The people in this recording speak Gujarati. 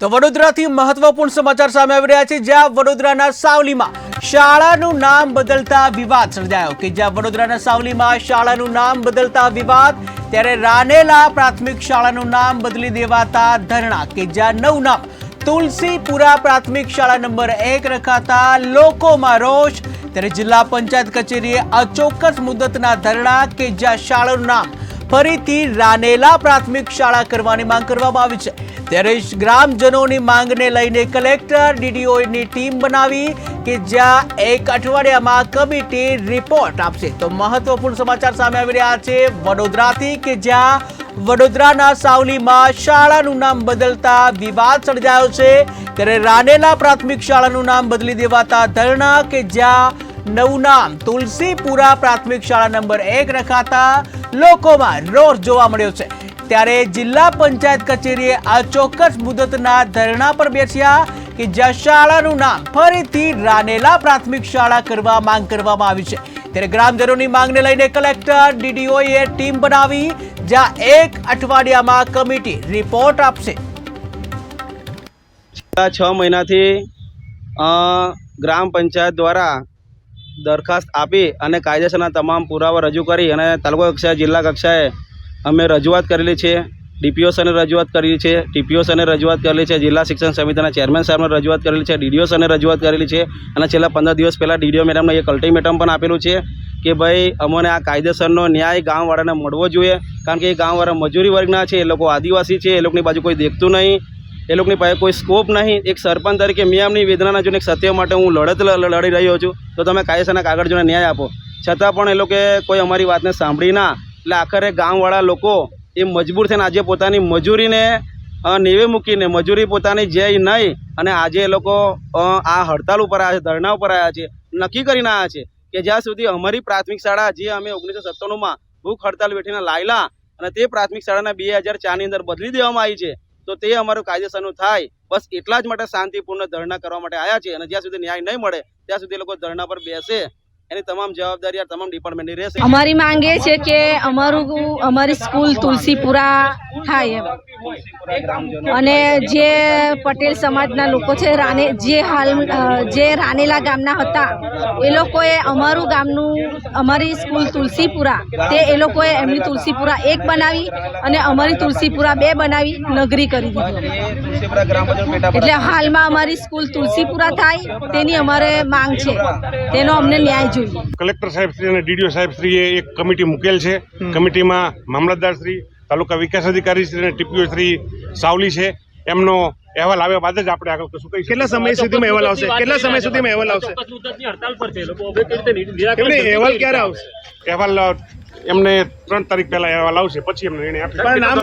તો વડોદરાથી મહત્વપૂર્ણ સમાચાર સામે આવી રહ્યા છે. જ્યાં વડોદરાના સાવલીમાં શાળાનું નામ બદલતા વિવાદ સર્જાયો. કે જ્યાં વડોદરાના સાવલીમાં શાળાનું નામ બદલતા વિવાદ, ત્યારે રાનેલા પ્રાથમિક શાળાનું નામ બદલી દેવાતા ધરણા. કે જ્યાં નવ નામ તુલસીપુરા પ્રાથમિક શાળા નંબર એક રખાતા લોકોમાં રોષ, ત્યારે જિલ્લા પંચાયત કચેરીએ અચોક્કસ મુદતના ધરણા. કે જ્યાં શાળાનું નામ ફરીથી રાનેલા પ્રાથમિક શાળા કરવાની માંગ કરવામાં આવી છે. ત્યારે ગ્રામજનોની માંગને લઈને કલેક્ટર ડીડીઓની ટીમ બનાવી કે જ્યાં એક અઠવાડિયામાં કમિટી રિપોર્ટ આપશે. તો મહત્વપૂર્ણ સમાચાર સામે આવી રહ્યા છે વડોદરાથી કે જ્યાં વડોદરાના સાવલીમાં શાળાનું નામ બદલતા વિવાદ સર્જાયો છે. ત્યારે રાનેલા પ્રાથમિક શાળાનું નામ બદલી દેવાતા ધરણા કે જ્યાં નવું નામ તુલસીપુરા પ્રાથમિક શાળા નંબર એક રખાતા લોકોમાં રોષ જોવા મળ્યો છે. ત્યારે જિલ્લા પંચાયત કચેરીએ આ ચોક્કસ મુદતના ધરણા પર બેસ્યા કે જ્યાં શાળાનું નામ ફરીથી રાનેલા પ્રાથમિક શાળા કરવા માંગ કરવામાં આવી છે. ત્યારે ગ્રામજનોની માંગને લઈને કલેક્ટર, ડીડીઓએ ટીમ બનાવી, જ્યાં એક અઠવાડિયામાં કમિટી રિપોર્ટ આપશે. છેલ્લા છ મહિનાથી ગ્રામ પંચાયત દ્વારા દરખાસ્ત આપી અને કાયદેસરના તમામ પુરાવા રજૂ કરી અને તાલુકા કક્ષાએ, જિલ્લા કક્ષાએ અમે રજૂઆત કરેલી છે, ડીપીઓ સાહેબને રજૂઆત કરેલી છે, ટીપીઓ સાહેબને રજૂઆત કરેલી છે, જિલ્લા શિક્ષણ સમિતિના ચેરમેન સાહેબને રજૂઆત કરેલી છે, ડીડીઓ સાહેબને રજૂઆત કરેલી છે અને છેલ્લા પંદર દિવસ પહેલાં ડીડીઓ મેડમને એક અલ્ટિમેટમ પણ આપેલું છે કે ભાઈ, અમને આ કાયદેસરનો ન્યાય ગામવાળાને મળવો જોઈએ, કારણ કે એ ગામવાળા મજૂરી વર્ગના છે, એ લોકો આદિવાસી છે, એ લોકોની બાજુ કોઈ દેખતું નહીં, એ લોકોની પાસે કોઈ સ્કોપ નહીં. એક સરપંચ તરીકે મેં વેદનાના જોઈને સત્ય માટે હું લડત લડી રહ્યો છું. તો તમે કાયદેસરના કાગળ જોઈને ન્યાય આપો. છતાં પણ એ લોકોએ કોઈ અમારી વાતને સાંભળી ના એટલે આખરે ગામવાળા લોકો એ મજબૂર થઈને આજે પોતાની મજૂરીને નેવે મૂકીને મજૂરી પોતાની જય નહીં અને આજે એ લોકો આ હડતાલ ઉપર આવ્યા છે, ધરણા ઉપર આવ્યા છે, નક્કી કરીને આવ્યા છે કે જ્યાં સુધી અમારી પ્રાથમિક શાળા જે અમે ઓગણીસો સત્તાણુંમાં ભૂખ હડતાલ વેઠીને લાયેલા અને તે પ્રાથમિક શાળાના બે હજાર ચારની અંદર બદલી દેવામાં આવી છે, તો તે અમારું કાયદેસરનું થાય. બસ એટલા જ માટે શાંતિપૂર્ણ ધરણા કરવા માટે આવ્યા છે અને જ્યાં સુધી ન્યાય નહીં મળે, ત્યાં સુધી એ લોકો ધરણા પર બેસે. એની તમામ જવાબદારી તમામ ડિપાર્ટમેન્ટની રહેશે. અમારી માંગ એ છે કે અમારું અમારી સ્કૂલ તુલસીપુરા થાય એમ. અને જે પટેલ સમાજના લોકો છે રાને જે હાલ જે રાનેલા ગામના હતા એ લોકોએ અમારું ગામનું અમારી સ્કૂલ તુલસીપુરા તે એ લોકોએ એમની તુલસીપુરા એક બનાવી અને અમારી તુલસીપુરા બે બનાવી નગરી કરી દીધી. એટલે હાલમાં અમારી સ્કૂલ તુલસીપુરા થાય તેની અમારે માંગ છે. તેનો અમને ન્યાય જોઈએ. કલેક્ટર સાહેબ શ્રી અને ડીડીઓ સાહેબ શ્રીએ એક કમિટી મૂકેલ છે. કમિટીમાં મામલતદાર શ્રી તાલુકા વિકાસ અધિકારી શ્રી અને ટીપીઓ શ્રી સાવલી છે. એમનો અહેવાલ આવ્યા બાદ જ આપણે આગળ કશું કહી કેટલા સમય સુધીમાં અહેવાલ આવશે? કેટલા સમય સુધીમાં અહેવાલ આવશે? અહેવાલ ક્યારે આવશે? અહેવાલ એમને ત્રણ તારીખ પહેલા અહેવાલ આવશે. પછી એમને નિર્ણય આપીશું. નામ